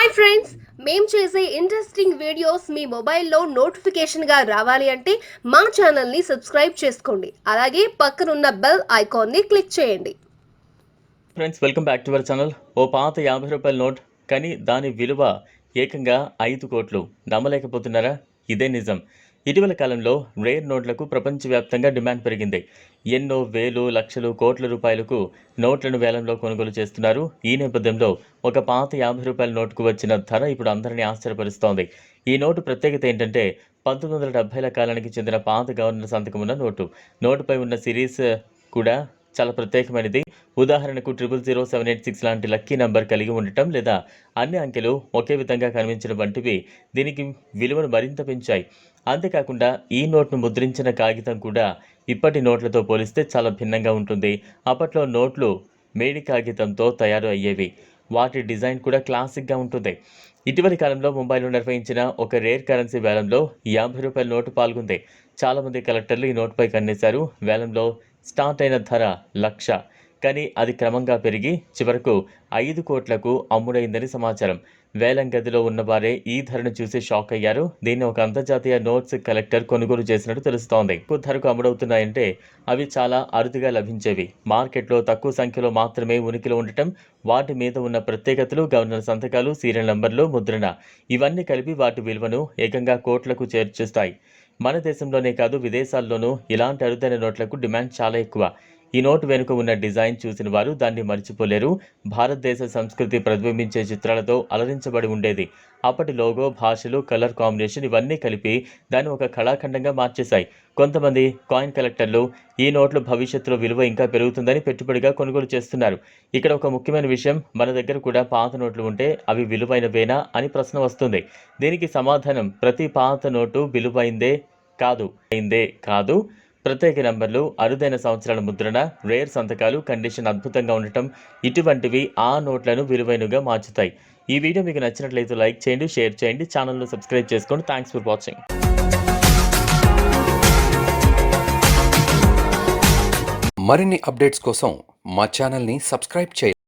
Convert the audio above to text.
Hi friends మేము చేసే interesting videos మీ మొబైల్లో నోటిఫికేషన్గా రావాలి అంటే మా ఛానల్ని సబ్స్క్రైబ్ చేసుకోండి. అలాగే పక్కనున్న బెల్ ఐకాన్ని క్లిక్ చేయండి. Friends welcome back to our channel ఓ పాత యాభై రూపాయల నోట్ కానీ దాని విలువ ఏకంగా ఐదు కోట్లు. నమ్మలేకపోతున్నారా? ఇదే నిజం. ఇటీవల కాలంలో రేర్ నోట్లకు ప్రపంచవ్యాప్తంగా డిమాండ్ పెరిగింది. ఎన్నో వేలు లక్షలు కోట్ల రూపాయలకు నోట్లను వేలంలో కొనుగోలు చేస్తున్నారు. ఈ నేపథ్యంలో ఒక పాత యాభై రూపాయల నోటుకు వచ్చిన ధర ఇప్పుడు అందరినీ ఆశ్చర్యపరుస్తోంది. ఈ నోటు ప్రత్యేకత ఏంటంటే పంతొమ్మిది వందల డెబ్బైల కాలానికి చెందిన పాత గవర్నర్ సంతకం ఉన్న నోటు. నోటుపై ఉన్న సిరీస్ కూడా చాలా ప్రత్యేకమైనది. ఉదాహరణకు triple zero seven eight six లాంటి లక్కీ నంబర్ కలిగి ఉండటం లేదా అన్ని అంకెలు ఒకే విధంగా కనిపించడం వంటివి దీనికి విలువను మరింత పెంచాయి. అంతేకాకుండా ఈ నోట్ను ముద్రించిన కాగితం కూడా ఇప్పటి నోట్లతో పోలిస్తే చాలా భిన్నంగా ఉంటుంది. అప్పట్లో నోట్లు మేడి కాగితంతో తయారు అయ్యేవి. వాటి డిజైన్ కూడా క్లాసిక్గా ఉంటుంది. ఇటీవలి కాలంలో ముంబైలో నిర్వహించిన ఒక రేర్ కరెన్సీ వేలంలో యాభై రూపాయల నోటు పాల్గొంది. చాలామంది కలెక్టర్లు ఈ నోటుపై కన్నేశారు. వేలంలో స్టార్ట్ అయిన ధర లక్ష. కానీ అది క్రమంగా పెరిగి చివరకు ఐదు కోట్లకు అమ్ముడైందని సమాచారం. వేలం గదిలో ఉన్నవారే ఈ ధరను చూసి షాక్ అయ్యారు. దీన్ని ఒక అంతర్జాతీయ నోట్స్ కలెక్టర్ కొనుగోలు చేసినట్టు తెలుస్తోంది. ఎక్కువ ధరకు అమ్ముడవుతున్నాయంటే అవి చాలా అరుదుగా లభించేవి. మార్కెట్లో తక్కువ సంఖ్యలో మాత్రమే ఉనికిలో ఉండటం వాటి మీద ఉన్న ప్రత్యేకతలు గవర్నర్ సంతకాలు సీరియల్ నంబర్లు ముద్రణ ఇవన్నీ కలిపి వాటి విలువను ఏకంగా కోట్లకు చేర్చేస్తాయి. మన దేశంలోనే కాదు విదేశాల్లోనూ ఇలాంటి అరుదైన నోట్లకు డిమాండ్ చాలా ఎక్కువ. ఈ నోటు వెనుక ఉన్న డిజైన్ చూసిన వారు దాన్ని మర్చిపోలేరు. భారతదేశ సంస్కృతి ప్రతిబింబించే చిత్రాలతో అలరించబడి ఉండేది. అప్పటి లోగో భాషలు కలర్ కాంబినేషన్ ఇవన్నీ కలిపి దాన్ని ఒక కళాఖండంగా మార్చేశాయి. కొంతమంది కాయిన్ కలెక్టర్లు ఈ నోట్లు భవిష్యత్తులో విలువ ఇంకా పెరుగుతుందని పెట్టుబడిగా కొనుగోలు చేస్తున్నారు. ఇక్కడ ఒక ముఖ్యమైన విషయం మన దగ్గర కూడా పాత నోట్లు ఉంటే అవి విలువైనవేనా అని ప్రశ్న వస్తుంది. దీనికి సమాధానం ప్రతి పాత నోటు విలువైందే కాదు. అయిందే కాదు. ప్రత్యేక నంబర్లు అరుదైన సంవత్సరాల ముద్రణ రేర్ సంతకాలు కండిషన్ అద్భుతంగా ఉండటం ఇటువంటివి ఆ నోట్లను విలువైనగా మార్చుతాయి. ఈ వీడియో మీకు నచ్చినట్లయితే లైక్ చేయండి షేర్ చేయండి ఛానల్ను సబ్స్క్రైబ్ చేసుకోండి. Thanks for watching. మరిన్ని అప్డేట్స్ కోసం మా ఛానల్ని సబ్స్క్రైబ్ చేయండి.